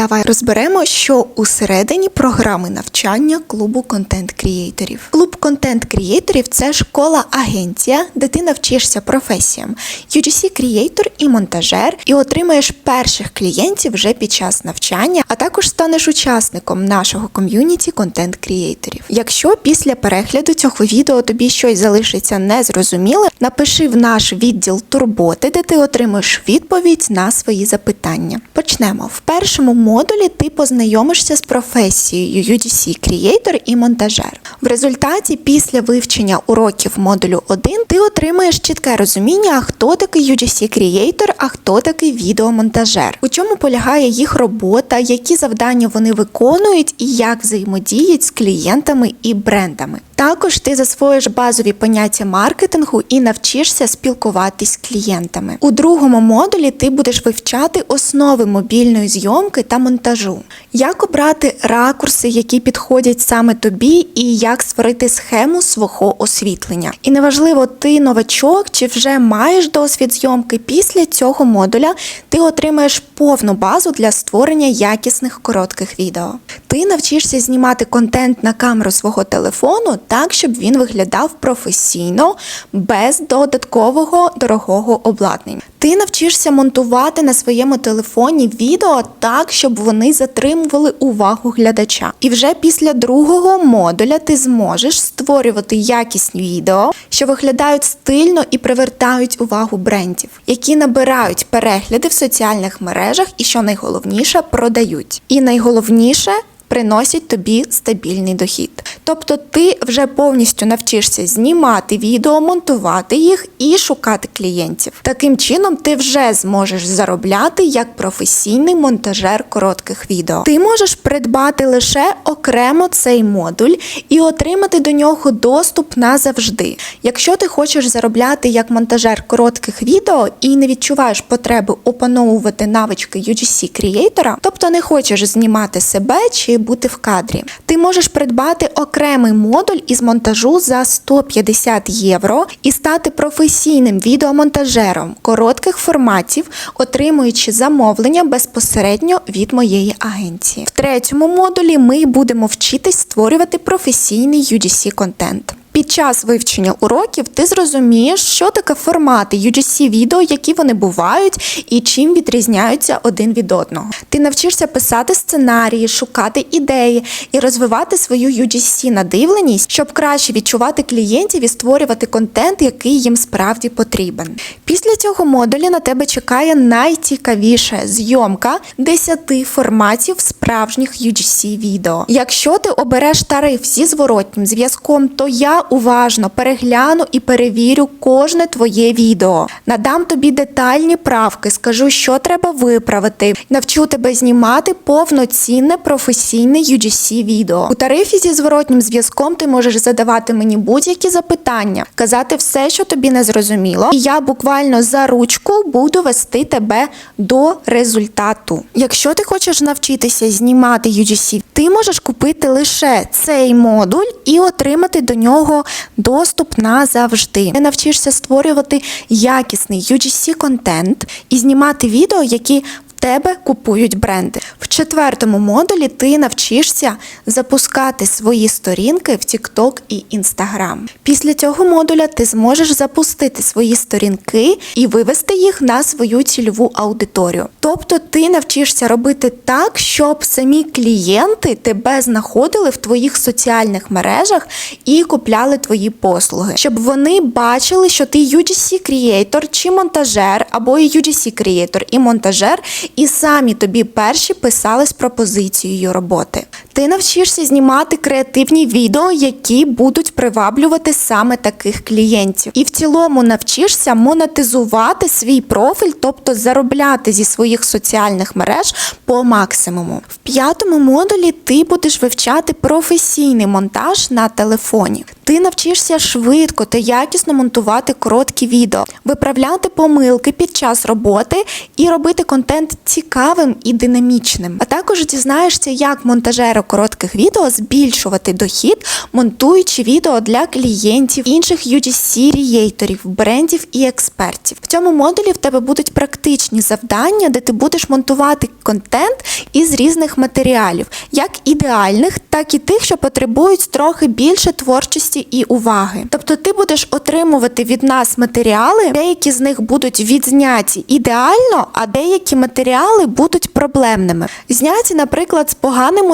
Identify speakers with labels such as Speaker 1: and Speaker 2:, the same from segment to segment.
Speaker 1: Давай розберемо, що усередині програми навчання клубу контент-крієйторів. Клуб контент-крієйторів це школа-агенція, де ти навчишся професіям UGC крієйтор і монтажер, і отримаєш перших клієнтів вже під час навчання, а також станеш учасником нашого ком'юніті контент-крієйторів. Якщо після перегляду цього відео тобі щось залишиться незрозуміле, напиши в наш відділ турботи, де ти отримаєш відповідь на свої запитання. Почнемо. В першому модулі ти познайомишся з професією UGC Creator і монтажер. В результаті, після вивчення уроків модулю 1, ти отримаєш чітке розуміння, хто такий UGC Creator, а хто такий відеомонтажер, у чому полягає їх робота, які завдання вони виконують і як взаємодіють з клієнтами і брендами. Також ти засвоїш базові поняття маркетингу і навчишся спілкуватись з клієнтами. У другому модулі ти будеш вивчати основи мобільної зйомки та монтажу, як обрати ракурси, які підходять саме тобі, і як створити схему свого освітлення. І неважливо, ти новачок чи вже маєш досвід зйомки. Після цього модуля ти отримаєш повну базу для створення якісних коротких відео. Ти навчишся знімати контент на камеру свого телефону так, щоб він виглядав професійно, без додаткового дорогого обладнання. Ти навчишся монтувати на своєму телефоні відео так, щоб вони затримували увагу глядача. І вже після другого модуля ти зможеш створювати якісні відео, що виглядають стильно і привертають увагу брендів, які набирають перегляди в соціальних мережах і, що найголовніше, продають. І найголовніше приносять тобі стабільний дохід. Тобто ти вже повністю навчишся знімати відео, монтувати їх і шукати клієнтів. Таким чином, ти вже зможеш заробляти як професійний монтажер коротких відео. Ти можеш придбати лише окремо цей модуль і отримати до нього доступ назавжди. Якщо ти хочеш заробляти як монтажер коротких відео і не відчуваєш потреби опановувати навички UGC Creator, тобто не хочеш знімати себе чи бути в кадрі, ти можеш придбати окремий модуль із монтажу за 150 євро і стати професійним відеомонтажером коротких форматів, отримуючи замовлення безпосередньо від моєї агенції. В третьому модулі ми будемо вчитись створювати професійний UGC контент. Під час вивчення уроків ти зрозумієш, що таке формати UGC відео, які вони бувають і чим відрізняються один від одного. Ти навчишся писати сценарії, шукати ідеї і розвивати свою UGC надивленість, щоб краще відчувати клієнтів і створювати контент, який їм справді потрібен. Після цього модуля на тебе чекає найцікавіша зйомка 10 форматів справжніх UGC відео. Якщо ти обереш тариф зі зворотнім зв'язком, то я уважно перегляну і перевірю кожне твоє відео. Надам тобі детальні правки, скажу, що треба виправити. Навчу тебе знімати повноцінне професійне UGC відео. У тарифі зі зворотнім зв'язком ти можеш задавати мені будь-які запитання, казати все, що тобі не зрозуміло, і я буквально за ручку буду вести тебе до результату. Якщо ти хочеш навчитися знімати UGC, ти можеш купити лише цей модуль і отримати до нього доступ назавжди. Ти навчишся створювати якісний UGC контент і знімати відео, які тебе купують бренди. В четвертому модулі ти навчишся запускати свої сторінки в TikTok і Instagram. Після цього модуля ти зможеш запустити свої сторінки і вивести їх на свою цільову аудиторію. Тобто ти навчишся робити так, щоб самі клієнти тебе знаходили в твоїх соціальних мережах і купляли твої послуги, щоб вони бачили, що ти UGC Creator чи монтажер, або UGC Creator і монтажер, і самі тобі перші писали з пропозицією роботи. Ти навчишся знімати креативні відео, які будуть приваблювати саме таких клієнтів. І в цілому навчишся монетизувати свій профіль, тобто заробляти зі своїх соціальних мереж по максимуму. В п'ятому модулі ти будеш вивчати професійний монтаж на телефоні. Ти навчишся швидко та якісно монтувати короткі відео, виправляти помилки під час роботи і робити контент цікавим і динамічним. А також дізнаєшся, як монтажери сферу коротких відео збільшувати дохід, монтуючи відео для клієнтів інших UGC рієйторів, брендів і експертів. В цьому модулі в тебе будуть практичні завдання, де ти будеш монтувати контент із різних матеріалів, як ідеальних, так і тих, що потребують трохи більше творчості і уваги. Тобто ти будеш отримувати від нас матеріали, деякі з них будуть відзняті ідеально, а деякі матеріали будуть проблемними. Зняті, наприклад, з поганим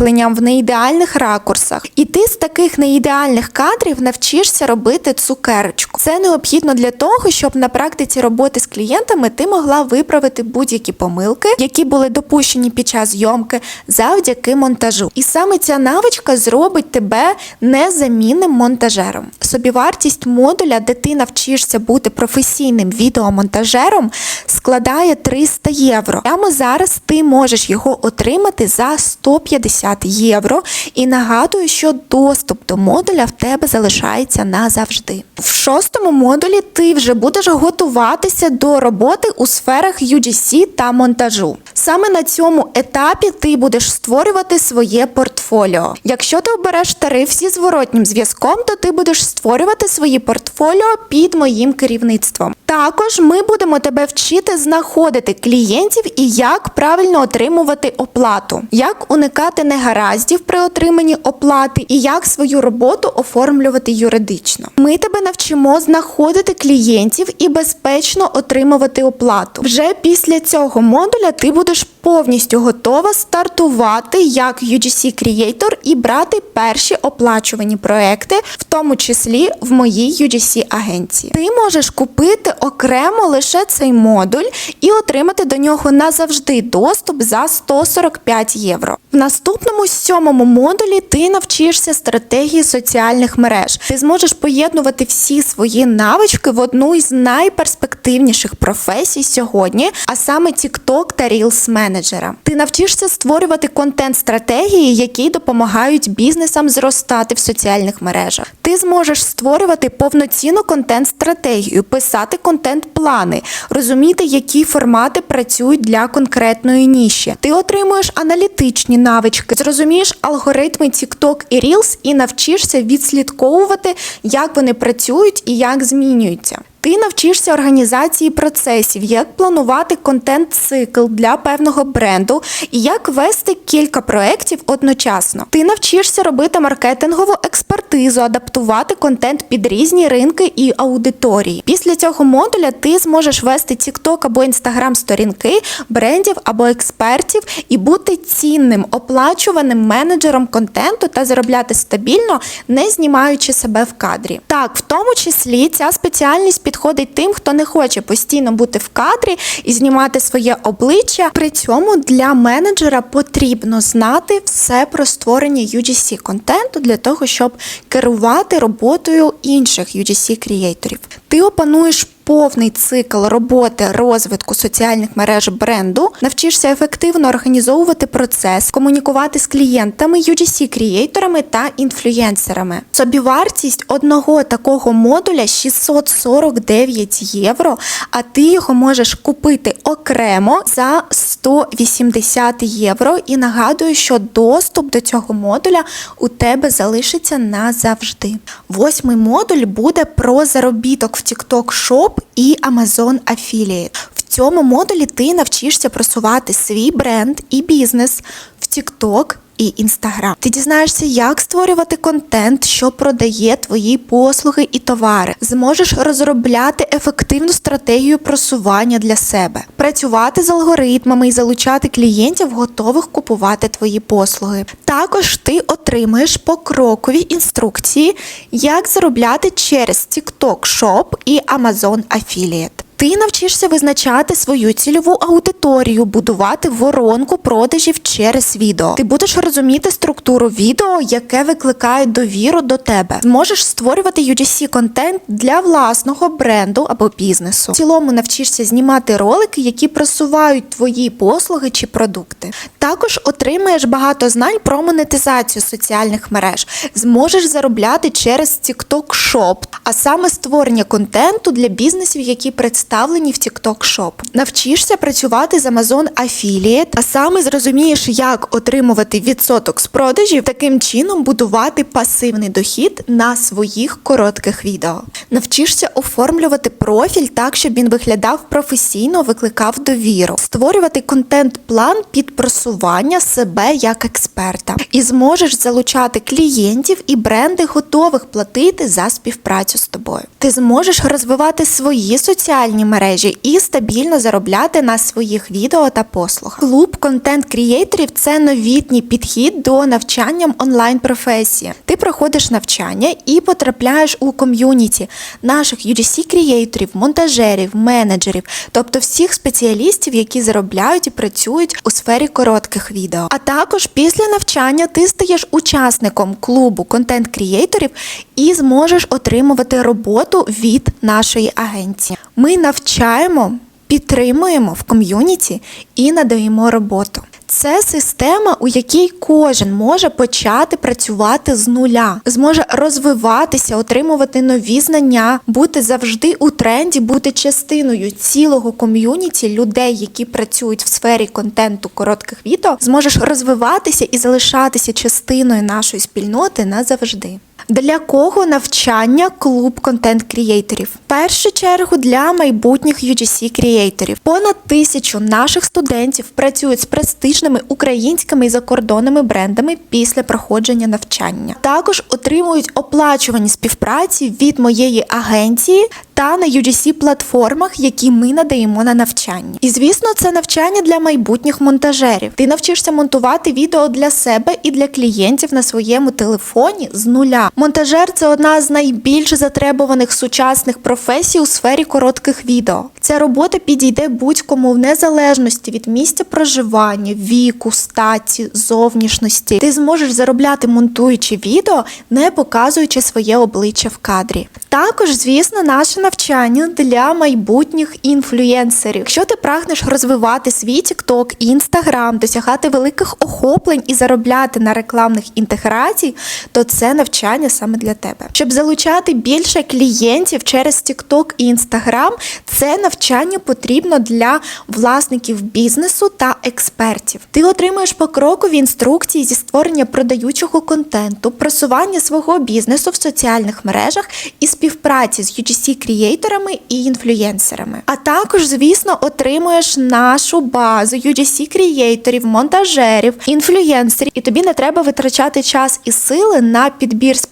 Speaker 1: освітленням в неідеальних ракурсах. І ти з таких неідеальних кадрів навчишся робити цукерочку. Це необхідно для того, щоб на практиці роботи з клієнтами ти могла виправити будь-які помилки, які були допущені під час зйомки завдяки монтажу. І саме ця навичка зробить тебе незамінним монтажером. Собівартість модуля, де ти навчишся бути професійним відеомонтажером, складає 300 євро. Прямо зараз ти можеш його отримати за 150 євро. І нагадую, що доступ до модуля в тебе залишається назавжди. В шостому модулі ти вже будеш готуватися до роботи у сферах UGC та монтажу. Саме на цьому етапі ти будеш створювати своє портфоліо. Якщо ти обереш тариф зі зворотнім зв'язком, то ти будеш створювати свої портфоліо під моїм керівництвом. Також ми будемо тебе вчити знаходити клієнтів і як правильно отримувати оплату, як уникати негараздів при отриманні оплати і як свою роботу оформлювати юридично. Ми тебе навчимо знаходити клієнтів і безпечно отримувати оплату. Вже після цього модуля ти будеш muitas pessoas повністю готова стартувати як UGC Creator і брати перші оплачувані проекти, в тому числі в моїй UGC агенції. Ти можеш купити окремо лише цей модуль і отримати до нього назавжди доступ за 145 євро. В наступному сьомому модулі ти навчишся стратегії соціальних мереж. Ти зможеш поєднувати всі свої навички в одну із найперспективніших професій сьогодні, а саме TikTok та Reels менеджера. Ти навчишся створювати контент-стратегії, які допомагають бізнесам зростати в соціальних мережах. Ти зможеш створювати повноцінну контент-стратегію, писати контент-плани, розуміти, які формати працюють для конкретної ніші. Ти отримуєш аналітичні навички, зрозумієш алгоритми TikTok і Reels і навчишся відслідковувати, як вони працюють і як змінюються. Ти навчишся організації процесів, як планувати контент-цикл для певного бренду і як вести кілька проєктів одночасно. Ти навчишся робити маркетингову експертизу, адаптувати контент під різні ринки і аудиторії. Після цього модуля ти зможеш вести TikTok або Instagram сторінки брендів або експертів і бути цінним, оплачуваним менеджером контенту та заробляти стабільно, не знімаючи себе в кадрі. Так, в тому числі ця спеціальність підходить тим, хто не хоче постійно бути в кадрі і знімати своє обличчя. При цьому для менеджера потрібно знати все про створення UGC контенту для того, щоб керувати роботою інших UGC креаторів. Ти опануєш повний цикл роботи розвитку соціальних мереж бренду, навчишся ефективно організовувати процес, комунікувати з клієнтами, UGC креаторами та інфлюєнсерами. Собівартість одного такого модуля 649 євро, а ти його можеш купити окремо за 180 євро. І нагадую, що доступ до цього модуля у тебе залишиться назавжди. Восьмий модуль буде про заробіток в TikTok Shop і Amazon Affiliate. В цьому модулі ти навчишся просувати свій бренд і бізнес в TikTok і Instagram. Ти дізнаєшся, як створювати контент, що продає твої послуги і товари. Зможеш розробляти ефективну стратегію просування для себе, працювати з алгоритмами і залучати клієнтів, готових купувати твої послуги. Також ти отримаєш покрокові інструкції, як заробляти через TikTok Shop і Amazon Affiliate. Ти навчишся визначати свою цільову аудиторію, будувати воронку продажів через відео. Ти будеш розуміти структуру відео, яке викликає довіру до тебе. Зможеш створювати UGC контент для власного бренду або бізнесу. В цілому навчишся знімати ролики, які просувають твої послуги чи продукти. Також отримаєш багато знань про монетизацію соціальних мереж. Зможеш заробляти через TikTok Shop, а саме створення контенту для бізнесів, які представляють представлені в TikTok Shop. Навчишся працювати з Amazon Affiliate, а саме зрозумієш, як отримувати відсоток з продажів, таким чином будувати пасивний дохід на своїх коротких відео. Навчишся оформлювати профіль так, щоб він виглядав професійно, викликав довіру, створювати контент-план під просування себе як експерта, і зможеш залучати клієнтів і бренди готових платити за співпрацю з тобою. Ти зможеш розвивати свої соціальні мережі і стабільно заробляти на своїх відео та послугах. Клуб контент-крієйторів це новітній підхід до навчання онлайн професії. Ти проходиш навчання і потрапляєш у ком'юніті наших UGC-крієйторів, монтажерів, менеджерів, тобто всіх спеціалістів, які заробляють і працюють у сфері коротких відео. А також після навчання ти стаєш учасником клубу контент-крієйторів і зможеш отримувати роботу від нашої агенції. Ми навчаємо, підтримуємо в ком'юніті і надаємо роботу. Це система, у якій кожен може почати працювати з нуля, зможе розвиватися, отримувати нові знання, бути завжди у тренді, бути частиною цілого ком'юніті людей, які працюють в сфері контенту коротких відео, зможеш розвиватися і залишатися частиною нашої спільноти назавжди. Для кого навчання клуб контент-крієйторів? Першу чергу для майбутніх UGC-крієйторів. Понад тисячу наших студентів працюють з престижними українськими і закордонними брендами після проходження навчання. Також отримують оплачувані співпраці від моєї агенції та на UGC-платформах, які ми надаємо на навчання. І звісно, це навчання для майбутніх монтажерів. Ти навчишся монтувати відео для себе і для клієнтів на своєму телефоні з нуля. Монтажер це одна з найбільш затребуваних сучасних професій у сфері коротких відео. Ця робота підійде будь-кому в незалежності від місця проживання, віку, статі, зовнішності. Ти зможеш заробляти монтуючи відео, не показуючи своє обличчя в кадрі. Також, звісно, наше навчання для майбутніх інфлюєнсерів. Якщо ти прагнеш розвивати свій TikTok Instagram, досягати великих охоплень і заробляти на рекламних інтеграцій, то це навчання саме для тебе. Щоб залучати більше клієнтів через TikTok і Instagram, це навчання потрібно для власників бізнесу та експертів. Ти отримаєш покрокові інструкції зі створення продаючого контенту, просування свого бізнесу в соціальних мережах і співпраці з UGC-крієйторами і інфлюєнсерами. А також, звісно, отримуєш нашу базу UGC-крієйторів, монтажерів, інфлюєнсерів, і тобі не треба витрачати час і сили на підбір спеціалістів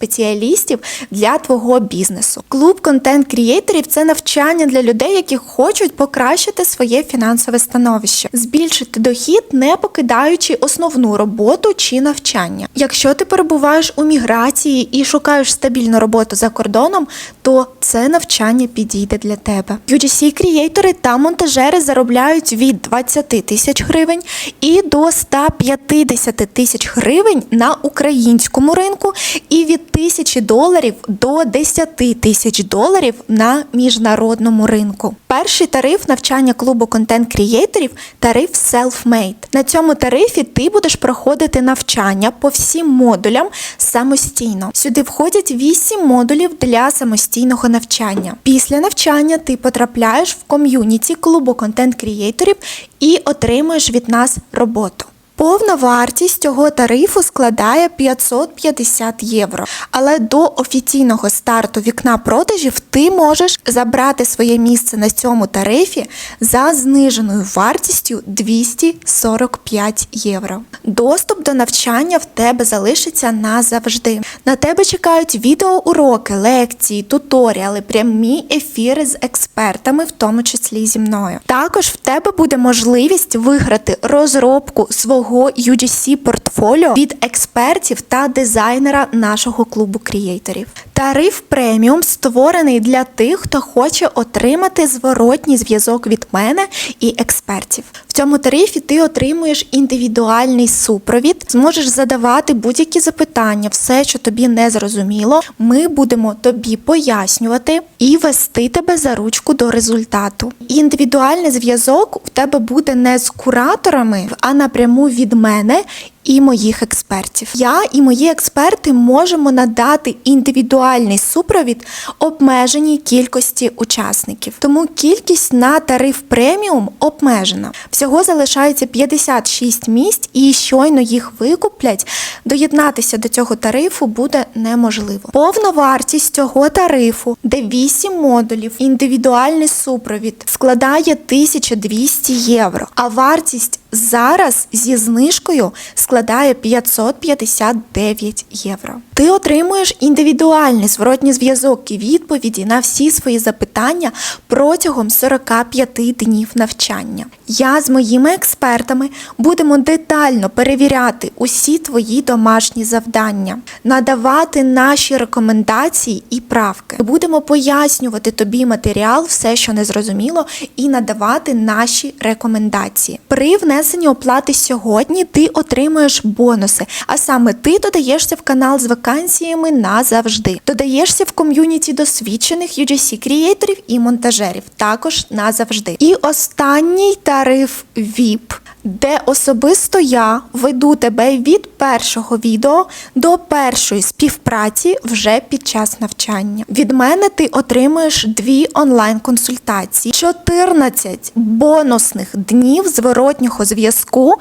Speaker 1: для твого бізнесу. Клуб контент-крієйторів це навчання для людей, які хочуть покращити своє фінансове становище, збільшити дохід, не покидаючи основну роботу чи навчання. Якщо ти перебуваєш у міграції і шукаєш стабільну роботу за кордоном, то це навчання підійде для тебе. UGC-крієйтори та монтажери заробляють від 20 тисяч гривень і до 150 тисяч гривень на українському ринку, і від тисячі доларів до 10 тисяч доларів на міжнародному ринку. Перший тариф навчання клубу контент-крієйторів тариф Self-Made. На цьому тарифі ти будеш проходити навчання по всім модулям самостійно. Сюди входять 8 модулів для самостійного навчання. Після навчання ти потрапляєш в ком'юніті клубу контент-крієйторів і отримуєш від нас роботу. Повна вартість цього тарифу складає 550 євро. Але до офіційного старту вікна продажів ти можеш забрати своє місце на цьому тарифі за зниженою вартістю 245 євро. Доступ до навчання в тебе залишиться назавжди. На тебе чекають відеоуроки, лекції, туторіали, прямі ефіри з експертами, в тому числі зі мною. Також в тебе буде можливість виграти розробку свого UGC портфоліо від експертів та дизайнера нашого клубу крієйторів. Тариф преміум створений для тих, хто хоче отримати зворотній зв'язок від мене і експертів. В цьому тарифі ти отримуєш індивідуальний супровід, зможеш задавати будь-які запитання, все, що тобі не зрозуміло. Ми будемо тобі пояснювати і вести тебе за ручку до результату. Індивідуальний зв'язок у тебе буде не з кураторами, а напряму від мене. І моїх експертів. Я і мої експерти можемо надати індивідуальний супровід обмеженій кількості учасників. Тому кількість на тариф преміум обмежена. Всього залишається 56 місць, і щойно їх викуплять. Доєднатися до цього тарифу буде неможливо. Повна вартість цього тарифу, де 8 модулів, індивідуальний супровід, складає 1200 євро. А вартість зараз зі знижкою складає 559 євро. Ти отримуєш індивідуальний зворотній зв'язок і відповіді на всі свої запитання протягом 45 днів навчання. Я з моїми експертами будемо детально перевіряти усі твої домашні завдання, надавати наші рекомендації і правки. Будемо пояснювати тобі матеріал, все, що не зрозуміло, і надавати наші рекомендації. При внесенні оплати сьогодні ти отримуєш бонуси, а саме ти додаєшся в канал з вакансіями назавжди. Додаєшся в ком'юніті досвідчених UGC креаторів і монтажерів, також назавжди. І останній тариф VIP, де особисто я веду тебе від першого відео до першої співпраці вже під час навчання. Від мене ти отримуєш дві онлайн-консультації, 14 бонусних днів зворотнього зв'язку.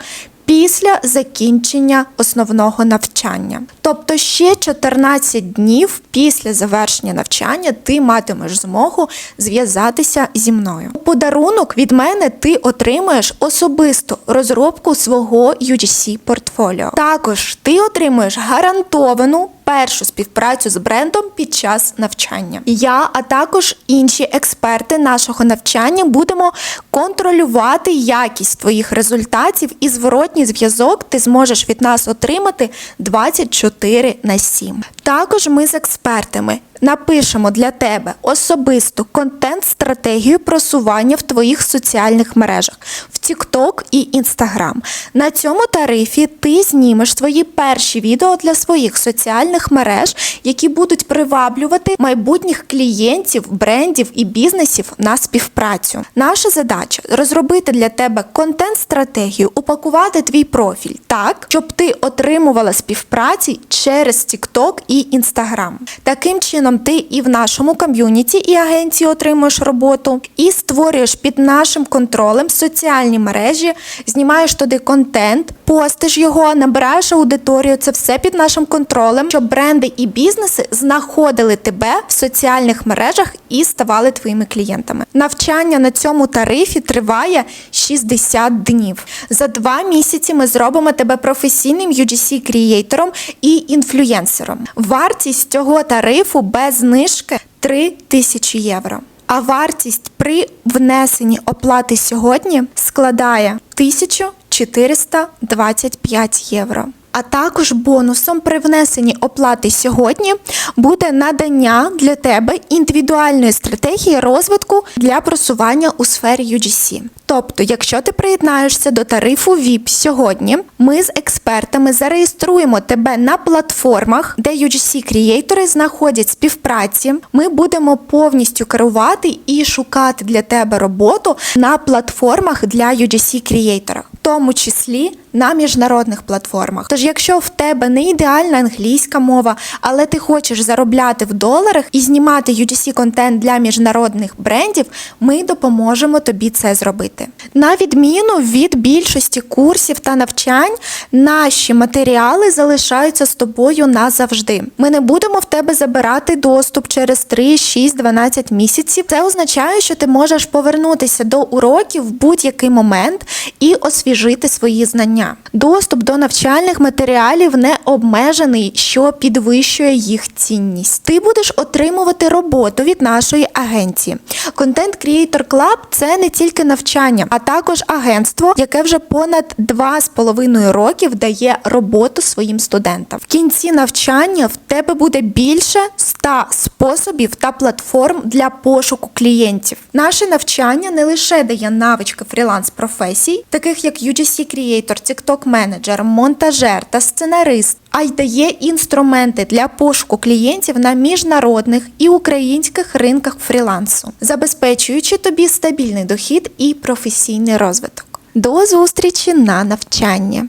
Speaker 1: Після закінчення основного навчання, тобто ще 14 днів після завершення навчання ти матимеш змогу зв'язатися зі мною. Подарунок від мене ти отримаєш особисту розробку свого UGC портфоліо. Також ти отримуєш гарантовану першу співпрацю з брендом під час навчання. Я, а також інші експерти нашого навчання будемо контролювати якість твоїх результатів і зворотній зв'язок ти зможеш від нас отримати 24 на 7. Також ми з експертами напишемо для тебе особисту контент-стратегію просування в твоїх соціальних мережах в TikTok і Instagram. На цьому тарифі ти знімеш свої перші відео для своїх соціальних мереж, які будуть приваблювати майбутніх клієнтів, брендів і бізнесів на співпрацю. Наша задача розробити для тебе контент-стратегію, упакувати твій профіль так, щоб ти отримувала співпраці через TikTok і Instagram. Таким чином, ти і в нашому ком'юніті і агенції отримуєш роботу, і створюєш під нашим контролем соціальні мережі, знімаєш туди контент, постиш його, набираєш аудиторію. Це все під нашим контролем, щоб бренди і бізнеси знаходили тебе в соціальних мережах і ставали твоїми клієнтами. Навчання на цьому тарифі триває 60 днів. За два місяці ми зробимо тебе професійним UGC креатором і інфлюєнсером. Вартість цього тарифу без знижки 3 тисячі євро. А вартість при внесенні оплати сьогодні складає 1425 євро. А також бонусом при внесенні оплати сьогодні буде надання для тебе індивідуальної стратегії розвитку для просування у сфері UGC. Тобто, якщо ти приєднаєшся до тарифу VIP сьогодні, ми з експертами зареєструємо тебе на платформах, де UGC креатори знаходять співпраці. Ми будемо повністю керувати і шукати для тебе роботу на платформах для UGC креаторів, в тому числі на міжнародних платформах. Тож, якщо в тебе не ідеальна англійська мова, але ти хочеш заробляти в доларах і знімати UGC контент для міжнародних брендів, ми допоможемо тобі це зробити. На відміну від більшості курсів та навчань, наші матеріали залишаються з тобою назавжди. Ми не будемо в тебе забирати доступ через 3, 6, 12 місяців. Це означає, що ти можеш повернутися до уроків в будь-який момент і освіжити свої знання. Доступ до навчальних матеріалів не обмежений, що підвищує їх цінність. Ти будеш отримувати роботу від нашої агенції. Content Creator Club – це не тільки навчання, а також агентство, яке вже понад 2,5 років дає роботу своїм студентам. В кінці навчання в тебе буде більше 100 способів та платформ для пошуку клієнтів. Наше навчання не лише дає навички фріланс професій, таких як UGC Creator, TikTok менеджер, монтажер та сценарист, а й дає інструменти для пошуку клієнтів на міжнародних і українських ринках фрілансу, забезпечуючи тобі стабільний дохід і професійний розвиток. До зустрічі на навчанні!